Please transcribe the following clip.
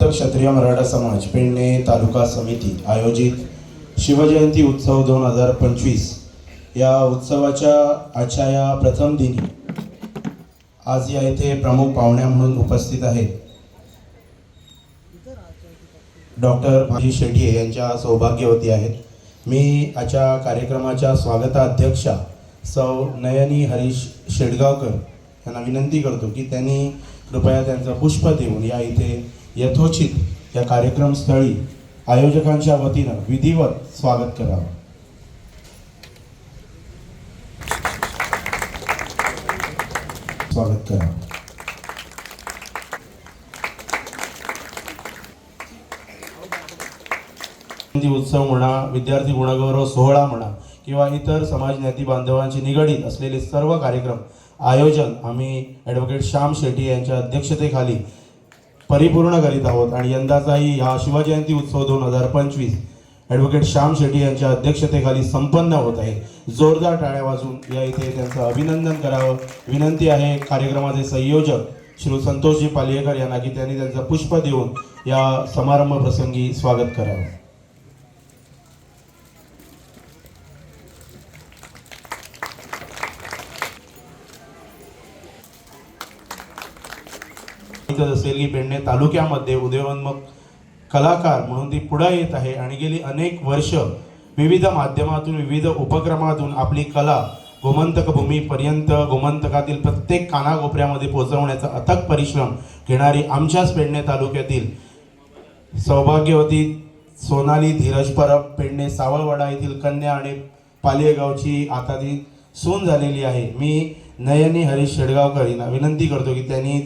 क्षत्रिय मराठा समाज पेडणे तालुका समिती आयोजित शिवजयंती उत्सव दोन हजार पंचवीस. या उत्सवाच्या आजच्या या प्रथम दिनी आज या इथे प्रमुख पाहुण्या म्हणून उपस्थित आहेत. डॉक्टर भाजी शेट्ये यांच्या सौभाग्यवती आहेत. मी आजच्या कार्यक्रमाच्या स्वागताध्यक्षा सौ नयनी हरीश शेडगावकर यांना विनंती करतो की त्यांनी कृपया त्यांचं पुष्प देऊन या इथे यथोचित या कार्यक्रमस्थळी आयोजकांच्या वतीनं विधिवत स्वागत करावं. स्वागत करावं. उत्सव म्हणा विद्यार्थी गुणगौरव सोहळा म्हणा किंवा इतर समाज ज्ञाती बांधवांशी निगडीत असलेले सर्व कार्यक्रम आयोजन आम्ही ॲडव्होकेट श्याम शेट्टी यांच्या अध्यक्षतेखाली परिपूर्ण करीत आहोत आणि यंदाचाही हा शिवजयंती उत्सव दोन हजार पंचवीस ॲडव्होकेट श्याम शेट्टी यांच्या अध्यक्षतेखाली संपन्न होत आहे. जोरदार टाळ्या वाजून या इथे त्यांचं अभिनंदन करावं. विनंती आहे कार्यक्रमाचे संयोजक श्री संतोषजी पालियेकर यांना की त्यांनी त्यांचं पुष्प देऊन या समारंभ प्रसंगी स्वागत करावं. माहीतच असेल की पेडणे तालुक्यामध्ये उदयोन्मुख कलाकार म्हणून ती पुढं येत आहे आणि गेली अनेक वर्ष विविध माध्यमातून विविध उपक्रमातून आपली कला गोमंतक भूमीपर्यंत गोमंतकातील प्रत्येक कानाकोपऱ्यामध्ये पोहोचवण्याचा अथक परिश्रम घेणारी आमच्याच पेडणे तालुक्यातील सौभाग्यवती सोनाली धीरज परब पेडणे सावळवाडा येथील कन्या आणि पालियगावची आता ती सून झालेली आहे. मी नयनी हरीश शेडगावकर यांना विनंती करतो की त्यांनी